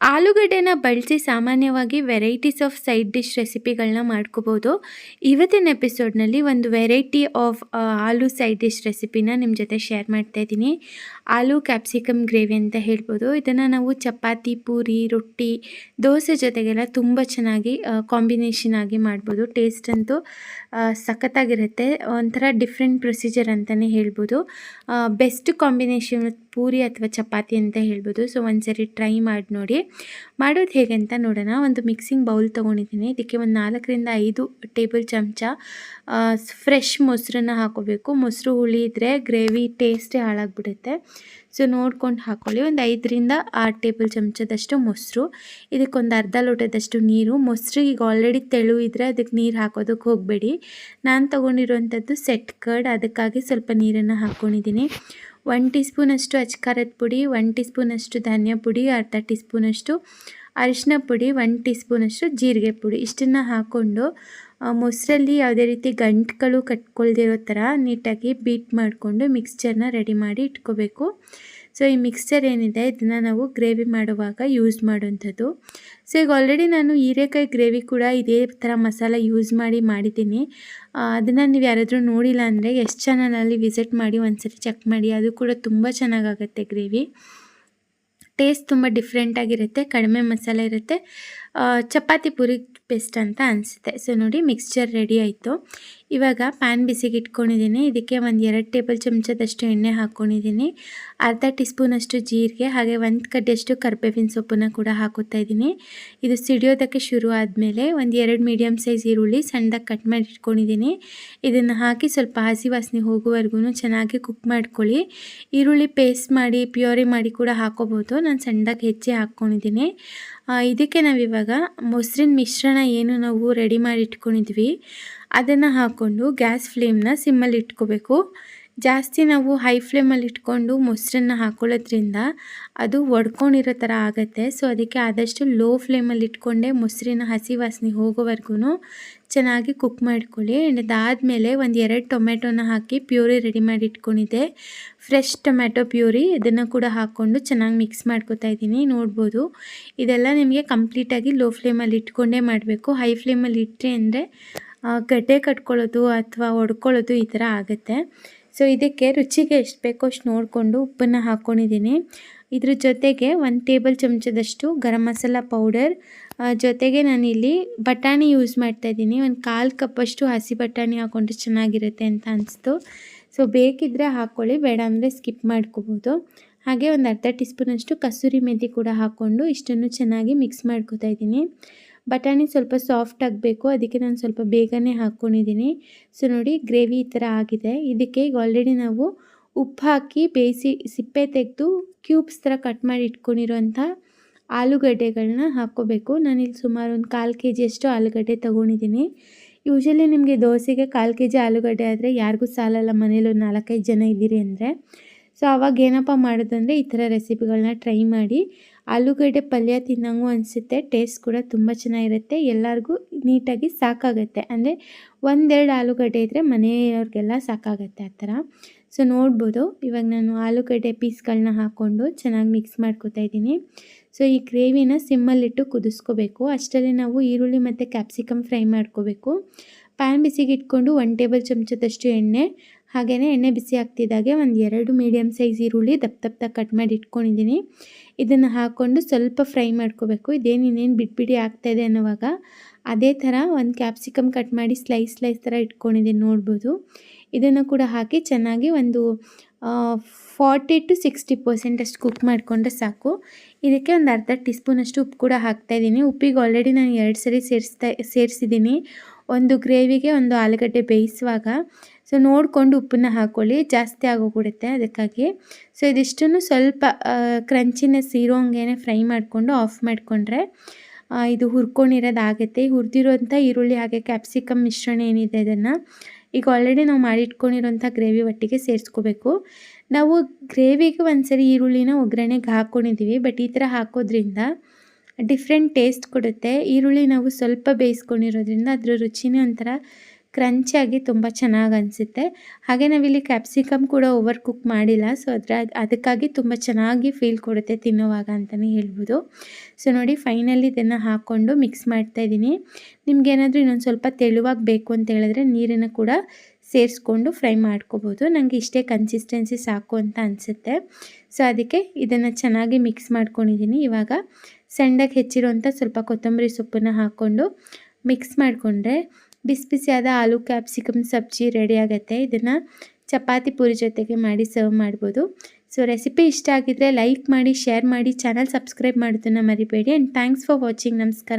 ಆಲೂಗಡ್ಡೆನ ಬಳಸಿ ಸಾಮಾನ್ಯವಾಗಿ varieties of side dish ರೆಸಿಪಿಗಳನ್ನ ಮಾಡ್ಕೋಬೋದು. ಇವತ್ತಿನ ಎಪಿಸೋಡ್ನಲ್ಲಿ ಒಂದು variety of aloo side dish ರೆಸಿಪಿನ ನಿಮ್ಮ ಜೊತೆ ಶೇರ್ ಮಾಡ್ತಾ ಇದ್ದೀನಿ. ಆಲೂ ಕ್ಯಾಪ್ಸಿಕಮ್ ಗ್ರೇವಿ ಅಂತ ಹೇಳ್ಬೋದು. ಇದನ್ನು ನಾವು ಚಪಾತಿ, ಪೂರಿ, ರೊಟ್ಟಿ, ದೋಸೆ ಜೊತೆಗೆಲ್ಲ ತುಂಬ ಚೆನ್ನಾಗಿ ಕಾಂಬಿನೇಷನ್ ಆಗಿ ಮಾಡ್ಬೋದು. ಟೇಸ್ಟ್ ಅಂತೂ ಸಖತ್ತಾಗಿರುತ್ತೆ. ಒಂಥರ ಡಿಫ್ರೆಂಟ್ ಪ್ರೊಸೀಜರ್ ಅಂತಲೇ ಹೇಳ್ಬೋದು. ಬೆಸ್ಟ್ ಕಾಂಬಿನೇಷನ್ ಪೂರಿ ಅಥವಾ ಚಪಾತಿ ಅಂತ ಹೇಳ್ಬೋದು. ಸೊ ಒಂದ್ಸರಿ ಟ್ರೈ ಮಾಡಿ ನೋಡಿ. ಮಾಡೋದು ಹೇಗೆ ಅಂತ ನೋಡೋಣ. ಒಂದು ಮಿಕ್ಸಿಂಗ್ ಬೌಲ್ ತೊಗೊಂಡಿದ್ದೀನಿ. ಇದಕ್ಕೆ ಒಂದು ನಾಲ್ಕರಿಂದ ಐದು ಟೇಬಲ್ ಚಮಚ ಫ್ರೆಶ್ ಮೊಸರನ್ನ ಹಾಕೋಬೇಕು. ಮೊಸರು ಹುಳಿ ಇದ್ದರೆ ಗ್ರೇವಿ ಟೇಸ್ಟೇ ಹಾಳಾಗ್ಬಿಡುತ್ತೆ. ಸೊ ನೋಡ್ಕೊಂಡು ಹಾಕ್ಕೊಳ್ಳಿ ಒಂದು ಐದರಿಂದ ಆರು ಟೇಬಲ್ ಚಮಚದಷ್ಟು ಮೊಸರು. ಇದಕ್ಕೊಂದು ಅರ್ಧ ಲೋಟದಷ್ಟು ನೀರು. ಮೊಸರು ಈಗ ಆಲ್ರೆಡಿ ತೆಳು ಇದ್ದರೆ ಅದಕ್ಕೆ ನೀರು ಹಾಕೋದಕ್ಕೆ ಹೋಗಬೇಡಿ. ನಾನು ತೊಗೊಂಡಿರುವಂಥದ್ದು ಸೆಟ್ ಕರ್ಡ್ ಅದಕ್ಕಾಗಿ ಸ್ವಲ್ಪ ನೀರನ್ನು ಹಾಕ್ಕೊಂಡಿದ್ದೀನಿ ಒನ್ ಟೀ ಸ್ಪೂನಷ್ಟು ಅಚ್ಕಾರದ ಪುಡಿ, ಒನ್ ಟೀ ಸ್ಪೂನಷ್ಟು ಧಾನ್ಯ ಪುಡಿ, ಅರ್ಧ ಟೀ ಸ್ಪೂನಷ್ಟು ಅರಿಶಿನ ಪುಡಿ, ಒನ್ ಟೀ ಸ್ಪೂನಷ್ಟು ಜೀರಿಗೆ ಪುಡಿ. ಇಷ್ಟನ್ನು ಹಾಕ್ಕೊಂಡು ಮೊಸರಲ್ಲಿ ಯಾವುದೇ ರೀತಿ ಗಂಟುಗಳು ಕಟ್ಕೊಳ್ದಿರೋ ಥರ ನೀಟಾಗಿ ಬೀಟ್ ಮಾಡಿಕೊಂಡು ಮಿಕ್ಸ್ಚರ್ನ ರೆಡಿ ಮಾಡಿ ಇಟ್ಕೋಬೇಕು. ಸೊ, ಈ ಮಿಕ್ಸ್ಚರ್ ಏನಿದೆ, ಇದನ್ನು ನಾವು ಗ್ರೇವಿ ಮಾಡುವಾಗ ಯೂಸ್ ಮಾಡುವಂಥದ್ದು. ಸೊ ಈಗ ಆಲ್ರೆಡಿ ನಾನು ಹೀರೆಕಾಯಿ ಗ್ರೇವಿ ಕೂಡ ಇದೇ ಥರ ಮಸಾಲ ಯೂಸ್ ಮಾಡಿ ಮಾಡಿದ್ದೀನಿ. ಅದನ್ನು ನೀವು ಯಾರಾದರೂ ನೋಡಿಲ್ಲ ಅಂದರೆ ಎಷ್ಟು ಚಾನಲಲ್ಲಿ ವಿಸಿಟ್ ಮಾಡಿ ಒಂದ್ಸರಿ ಚೆಕ್ ಮಾಡಿ. ಅದು ಕೂಡ ತುಂಬ ಚೆನ್ನಾಗಾಗತ್ತೆ ಗ್ರೇವಿ ಟೇಸ್ಟ್ ತುಂಬ ಡಿಫ್ರೆಂಟಾಗಿರುತ್ತೆ ಕಡಿಮೆ ಮಸಾಲೆ ಇರುತ್ತೆ. ಚಪಾತಿ ಪೂರಿ ಬೆಸ್ಟ್ ಅಂತ ಅನಿಸುತ್ತೆ. ಸೊ ನೋಡಿ ಮಿಕ್ಸ್ಚರ್ ರೆಡಿ ಆಯಿತು. ಇವಾಗ ಪ್ಯಾನ್ ಬಿಸಿಗೆ ಇಟ್ಕೊಂಡಿದ್ದೀನಿ ಇದಕ್ಕೆ ಒಂದು ಎರಡು ಟೇಬಲ್ ಚಮಚದಷ್ಟು ಎಣ್ಣೆ ಹಾಕ್ಕೊಂಡಿದ್ದೀನಿ ಅರ್ಧ ಟೀ ಸ್ಪೂನಷ್ಟು ಜೀರಿಗೆ, ಹಾಗೆ ಒಂದು ಕಡ್ಡಿಯಷ್ಟು ಕರ್ಬೇವಿನ ಸೊಪ್ಪನ್ನು ಕೂಡ ಹಾಕೋತಾ ಇದ್ದೀನಿ. ಇದು ಸಿಡಿಯೋದಕ್ಕೆ ಶುರು ಆದಮೇಲೆ ಒಂದು ಎರಡು ಮೀಡಿಯಮ್ ಸೈಜ್ ಈರುಳ್ಳಿ ಸಣ್ಣದಾಗಿ ಕಟ್ ಮಾಡಿ ಇಟ್ಕೊಂಡಿದ್ದೀನಿ ಇದನ್ನು ಹಾಕಿ ಸ್ವಲ್ಪ ಹಸಿ ವಾಸನೆ ಹೋಗುವವರೆಗೂ ಚೆನ್ನಾಗಿ ಕುಕ್ ಮಾಡ್ಕೊಳ್ಳಿ. ಈರುಳ್ಳಿ ಪೇಸ್ಟ್ ಮಾಡಿ ಪ್ಯೂರಿ ಮಾಡಿ ಕೂಡ ಹಾಕೋಬೋದು. ನಾನು ಸಣ್ಣದಾಗಿ ಹೆಚ್ಚಿ ಹಾಕ್ಕೊಂಡಿದ್ದೀನಿ ಇದಕ್ಕೆ ನಾವಿವಾಗ ಮೊಸರಿನ ಮಿಶ್ರಣ ಏನು ನಾವು ರೆಡಿ ಮಾಡಿ ಇಟ್ಕೊಂಡಿದ್ವಿ ಅದನ್ನು ಹಾಕ್ಕೊಂಡು ಗ್ಯಾಸ್ ಫ್ಲೇಮ್ನ ಸಿಮ್ಮಲ್ಲಿ ಇಟ್ಕೋಬೇಕು. ಜಾಸ್ತಿ ನಾವು ಹೈ ಫ್ಲೇಮಲ್ಲಿ ಇಟ್ಕೊಂಡು ಮೊಸರನ್ನ ಹಾಕೊಳ್ಳೋದ್ರಿಂದ ಅದು ಒಡ್ಕೊಂಡಿರೋ ಥರ ಆಗುತ್ತೆ. ಸೊ, ಅದಕ್ಕೆ ಆದಷ್ಟು ಲೋ ಫ್ಲೇಮಲ್ಲಿ ಇಟ್ಕೊಂಡೆ ಮೊಸರಿನ ಹಸಿ ವಾಸನೆ ಹೋಗೋವರೆಗೂ ಚೆನ್ನಾಗಿ ಕುಕ್ ಮಾಡ್ಕೊಳ್ಳಿ. ಆ್ಯಂಡ್ ಅದಾದಮೇಲೆ ಒಂದು ಎರಡು ಟೊಮೆಟೊನ ಹಾಕಿ ಪ್ಯೂರಿ ರೆಡಿ ಮಾಡಿ ಇಟ್ಕೊಂಡಿದ್ದೆ. ಫ್ರೆಶ್ ಟೊಮೆಟೊ ಪ್ಯೂರಿ ಇದನ್ನು ಕೂಡ ಹಾಕ್ಕೊಂಡು ಚೆನ್ನಾಗಿ ಮಿಕ್ಸ್ ಮಾಡ್ಕೊತಾ ಇದ್ದೀನಿ, ನೋಡ್ಬೋದು. ಇದೆಲ್ಲ ನಿಮಗೆ ಕಂಪ್ಲೀಟಾಗಿ ಲೋ ಫ್ಲೇಮಲ್ಲಿ ಇಟ್ಕೊಂಡೇ ಮಾಡಬೇಕು. ಹೈ ಫ್ಲೇಮಲ್ಲಿ ಇಟ್ಟರೆ ಅಂದರೆ ಗಡ್ಡೆ ಕಟ್ಕೊಳ್ಳೋದು ಅಥವಾ ಒಡ್ಕೊಳ್ಳೋದು ಈ ಥರ ಆಗುತ್ತೆ. ಸೊ, ಇದಕ್ಕೆ ರುಚಿಗೆ ಎಷ್ಟು ಬೇಕೋ ಅಷ್ಟು ನೋಡಿಕೊಂಡು ಉಪ್ಪನ್ನು ಹಾಕ್ಕೊಂಡಿದ್ದೀನಿ ಇದ್ರ ಜೊತೆಗೆ ಒಂದು ಟೇಬಲ್ ಚಮಚದಷ್ಟು ಗರಂ ಮಸಾಲ ಪೌಡರ್. ಜೊತೆಗೆ ನಾನಿಲ್ಲಿ ಬಟಾಣಿ ಯೂಸ್ ಮಾಡ್ತಾ ಇದ್ದೀನಿ. ಒಂದು ಕಾಲು ಕಪ್ಪಷ್ಟು ಹಸಿ ಬಟಾಣಿ ಹಾಕ್ಕೊಂಡ್ರೆ ಚೆನ್ನಾಗಿರುತ್ತೆ ಅಂತ ಅನಿಸ್ತು. ಸೊ ಬೇಕಿದ್ದರೆ ಹಾಕ್ಕೊಳ್ಳಿ, ಬೇಡ ಅಂದರೆ ಸ್ಕಿಪ್ ಮಾಡ್ಕೋಬೋದು. ಹಾಗೆ ಒಂದು ಅರ್ಧ ಟೀ ಸ್ಪೂನಷ್ಟು ಕಸೂರಿ ಮೆಥಿ ಕೂಡ ಹಾಕ್ಕೊಂಡು ಇಷ್ಟನ್ನು ಚೆನ್ನಾಗಿ ಮಿಕ್ಸ್ ಮಾಡ್ಕೊತಾ ಇದ್ದೀನಿ. ಬಟಾಣಿ ಸ್ವಲ್ಪ ಸಾಫ್ಟ್ ಆಗಬೇಕು. ಅದಕ್ಕೆ ನಾನು ಸ್ವಲ್ಪ ಬೇಗನೆ ಹಾಕ್ಕೊಂಡಿದ್ದೀನಿ ಸೊ ನೋಡಿ ಗ್ರೇವಿ ಈ ಥರ ಆಗಿದೆ. ಇದಕ್ಕೆ ಈಗ ಆಲ್ರೆಡಿ ನಾವು ಉಪ್ಪು ಹಾಕಿ ಬೇಯಿಸಿ, ಸಿಪ್ಪೆ ತೆಗೆದು ಕ್ಯೂಬ್ಸ್ ಥರ ಕಟ್ ಮಾಡಿ ಇಟ್ಕೊಂಡಿರೋಂಥ ಆಲೂಗಡ್ಡೆಗಳನ್ನ ಹಾಕ್ಕೋಬೇಕು. ನಾನಿಲ್ಲಿ ಸುಮಾರು ಒಂದು ಕಾಲು ಕೆ ಜಿಯಷ್ಟು ಆಲೂಗಡ್ಡೆ ತೊಗೊಂಡಿದ್ದೀನಿ. ಯೂಶಲಿ ನಿಮಗೆ ದೋಸೆಗೆ ಕಾಲು ಕೆ ಜಿ ಆಲೂಗಡ್ಡೆ ಆದರೆ ಯಾರಿಗೂ ಸಾಲಲ್ಲ. ಮನೇಲಿ ಒಂದು ನಾಲ್ಕೈದು ಜನ ಇದ್ದೀರಿ ಅಂದರೆ. ಸೊ, ಅವಾಗ ಏನಪ್ಪ ಮಾಡೋದಂದರೆ ಈ ಥರ ರೆಸಿಪಿಗಳನ್ನ ಟ್ರೈ ಮಾಡಿ. ಆಲೂಗಡ್ಡೆ ಪಲ್ಯ ತಿನ್ನಂಗೂ ಅನಿಸುತ್ತೆ, ಟೇಸ್ಟ್ ಕೂಡ ತುಂಬ ಚೆನ್ನಾಗಿರುತ್ತೆ, ಎಲ್ಲರಿಗೂ ನೀಟಾಗಿ ಸಾಕಾಗುತ್ತೆ. ಅಂದರೆ ಒಂದೆರಡು ಆಲೂಗಡ್ಡೆ ಇದ್ದರೆ ಮನೆಯವ್ರಿಗೆಲ್ಲ ಸಾಕಾಗುತ್ತೆ ಆ ಥರ. ಸೊ, ನೋಡ್ಬೋದು. ಇವಾಗ ನಾನು ಆಲೂಗಡ್ಡೆ ಪೀಸ್ಗಳನ್ನ ಹಾಕ್ಕೊಂಡು ಚೆನ್ನಾಗಿ ಮಿಕ್ಸ್ ಮಾಡ್ಕೊತಾ ಇದ್ದೀನಿ. ಸೊ, ಈ ಗ್ರೇವಿನ ಸಿಮ್ಮಲ್ಲಿಟ್ಟು ಕುದಿಸ್ಕೋಬೇಕು. ಅಷ್ಟರಲ್ಲಿ ನಾವು ಈರುಳ್ಳಿ ಮತ್ತು ಕ್ಯಾಪ್ಸಿಕಮ್ ಫ್ರೈ ಮಾಡ್ಕೋಬೇಕು. ಪ್ಯಾನ್ ಬಿಸಿಗೆ ಇಟ್ಕೊಂಡು ಒನ್ ಟೇಬಲ್ ಚಮಚದಷ್ಟು ಎಣ್ಣೆ ಹಾಗೆಯೇ ಎಣ್ಣೆ ಬಿಸಿ ಆಗ್ತಿದ್ದಾಗೆ ಒಂದು ಎರಡು ಮೀಡಿಯಮ್ ಸೈಜ್ ಈರುಳ್ಳಿ ದಪ್ಪ ದಪ್ಪ ಕಟ್ ಮಾಡಿ ಇಟ್ಕೊಂಡಿದ್ದೀನಿ. ಇದನ್ನು ಹಾಕ್ಕೊಂಡು ಸ್ವಲ್ಪ ಫ್ರೈ ಮಾಡ್ಕೋಬೇಕು. ಇದೇನು ಇನ್ನೇನು ಬಿಟ್ಬಿಡಿ ಆಗ್ತಾಯಿದೆ ಅನ್ನೋವಾಗ ಅದೇ ಥರ ಒಂದು ಕ್ಯಾಪ್ಸಿಕಮ್ ಕಟ್ ಮಾಡಿ ಸ್ಲೈಸ್ ಸ್ಲೈಸ್ ಥರ ಇಟ್ಕೊಂಡಿದ್ದೀನಿ ನೋಡ್ಬೋದು. ಇದನ್ನು ಕೂಡ ಹಾಕಿ ಚೆನ್ನಾಗಿ ಒಂದು ಫಾರ್ಟಿ ಟು ಸಿಕ್ಸ್ಟಿ ಪರ್ಸೆಂಟ್ ಅಷ್ಟು ಕುಕ್ ಮಾಡಿಕೊಂಡ್ರೆ ಸಾಕು. ಇದಕ್ಕೆ ಒಂದು ಅರ್ಧ ಟೀ ಸ್ಪೂನಷ್ಟು ಉಪ್ಪು ಕೂಡ ಹಾಕ್ತಾಯಿದ್ದೀನಿ ಉಪ್ಪಿಗೆ ಆಲ್ರೆಡಿ ನಾನು ಎರಡು ಸರಿ ಸೇರಿಸ್ತಾ, ಸೇರಿಸಿದ್ದೀನಿ. ಒಂದು ಗ್ರೇವಿಗೆ ಒಂದು ಆಲೂಗಡ್ಡೆ ಬೇಯಿಸುವಾಗ, ಸೊ ನೋಡಿಕೊಂಡು ಉಪ್ಪನ್ನ ಹಾಕ್ಕೊಳ್ಳಿ ಜಾಸ್ತಿ ಆಗೋಗ್ಬಿಡುತ್ತೆ ಅದಕ್ಕಾಗಿ. ಸೊ ಇದಿಷ್ಟನ್ನು ಸ್ವಲ್ಪ ಕ್ರಂಚಿನೆಸ್ ಇರೋ ಹಂಗೇನೆ ಫ್ರೈ ಮಾಡಿಕೊಂಡು ಆಫ್ ಮಾಡಿಕೊಂಡ್ರೆ ಇದು ಹುರ್ಕೊಂಡಿರೋದಾಗುತ್ತೆ. ಹುರಿದಿರೋಂಥ ಈರುಳ್ಳಿ ಹಾಗೆ ಕ್ಯಾಪ್ಸಿಕಮ್ ಮಿಶ್ರಣ ಏನಿದೆ ಅದನ್ನು ಈಗ ಆಲ್ರೆಡಿ ನಾವು ಮಾಡಿಟ್ಕೊಂಡಿರೋಂಥ ಗ್ರೇವಿ ಒಟ್ಟಿಗೆ ಸೇರಿಸ್ಕೋಬೇಕು. ನಾವು ಗ್ರೇವಿಗೆ ಒಂದು ಸರಿ ಈರುಳ್ಳಿನ ಒಗ್ಗರಣೆಗೆ ಹಾಕ್ಕೊಂಡಿದ್ದೀವಿ ಬಟ್ ಈ ಥರ ಹಾಕೋದ್ರಿಂದ ಡಿಫ್ರೆಂಟ್ ಟೇಸ್ಟ್ ಕೊಡುತ್ತೆ. ಈರುಳ್ಳಿ ನಾವು ಸ್ವಲ್ಪ ಬೇಯಿಸ್ಕೊಂಡಿರೋದ್ರಿಂದ ಅದರ ರುಚಿನೇ ಒಂಥರ ಕ್ರಂಚಿಯಾಗಿ ತುಂಬ ಚೆನ್ನಾಗಿ ಅನಿಸುತ್ತೆ. ಹಾಗೆ ನಾವಿಲ್ಲಿ ಕ್ಯಾಪ್ಸಿಕಮ್ ಕೂಡ ಓವರ್ ಕುಕ್ ಮಾಡಿಲ್ಲ. ಸೊ ಅದರ ಅದಕ್ಕಾಗಿ ತುಂಬ ಚೆನ್ನಾಗಿ ಫೀಲ್ ಕೊಡುತ್ತೆ ತಿನ್ನುವಾಗ ಅಂತಲೇ ಹೇಳ್ಬೋದು. ಸೊ ನೋಡಿ ಫೈನಲಿ ಇದನ್ನು ಹಾಕ್ಕೊಂಡು ಮಿಕ್ಸ್ ಮಾಡ್ತಾ ಇದ್ದೀನಿ. ನಿಮ್ಗೇನಾದರೂ ಇನ್ನೊಂದು ಸ್ವಲ್ಪ ತೆಳುವಾಗಿ ಬೇಕು ಅಂತ ಹೇಳಿದ್ರೆ ನೀರನ್ನು ಕೂಡ ಸೇರಿಸ್ಕೊಂಡು ಫ್ರೈ ಮಾಡ್ಕೋಬೋದು. ನನಗೆ ಇಷ್ಟೇ ಕನ್ಸಿಸ್ಟೆನ್ಸಿ ಸಾಕು ಅಂತ ಅನಿಸುತ್ತೆ. ಸೊ ಅದಕ್ಕೆ ಇದನ್ನು ಚೆನ್ನಾಗಿ ಮಿಕ್ಸ್ ಮಾಡ್ಕೊಂಡಿದ್ದೀನಿ. ಇವಾಗ ಸಣ್ಣಗೆ ಹೆಚ್ಚಿರುವಂಥ ಸ್ವಲ್ಪ ಕೊತ್ತಂಬರಿ ಸೊಪ್ಪನ್ನು ಹಾಕ್ಕೊಂಡು ಮಿಕ್ಸ್ ಮಾಡಿಕೊಂಡ್ರೆ ಬಿಸಿ ಬಿಸಿಯಾದ ಆಲೂ ಕ್ಯಾಪ್ಸಿಕಮ್ ಸಬ್ಜಿ ರೆಡಿ ಆಗುತ್ತೆ. ಇದನ್ನು ಚಪಾತಿ ಪೂರಿ ಜೊತೆಗೆ ಮಾಡಿ ಸರ್ವ್ ಮಾಡ್ಬೋದು. ಸೊ ರೆಸಿಪಿ ಇಷ್ಟ ಆಗಿದ್ದರೆ ಲೈಕ್ ಮಾಡಿ ಶೇರ್ ಮಾಡಿ ಚಾನಲ್ ಸಬ್ಸ್ಕ್ರೈಬ್ ಮಾಡೋದನ್ನು ಮರಿಬೇಡಿ. ಆ್ಯಂಡ್ ಥ್ಯಾಂಕ್ಸ್ ಫಾರ್ ವಾಚಿಂಗ್ ನಮಸ್ಕಾರ.